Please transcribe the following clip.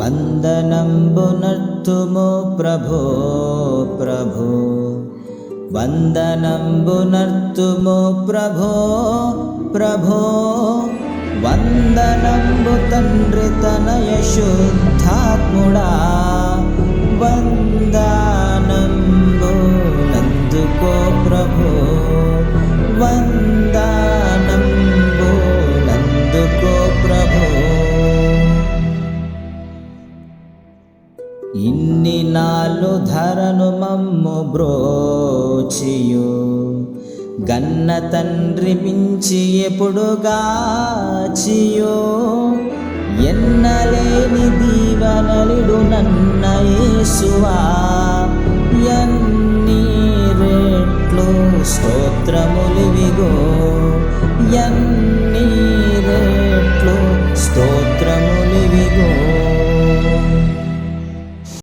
वन्दनं बुनर्तुमुप्रभो प्रभो प्रभो। वन्दनं बुनर्तुमुप्रभो प्रभो प्रभो। वन्दनम्बु बो वन्दानम्बो नन्दुको प्रभो। ఇన్ని నాలు ధరను మమ్ము బ్రోచియు. గన్న తండ్రి మించి ఎప్పుడుగాచియో ఎన్నలేని దీవనలుడు నన్న యేసువా. ఎన్ని రెట్లు స్తోత్రములివిగో ఎన్ని రెట్లు స్తోత్రములివిగో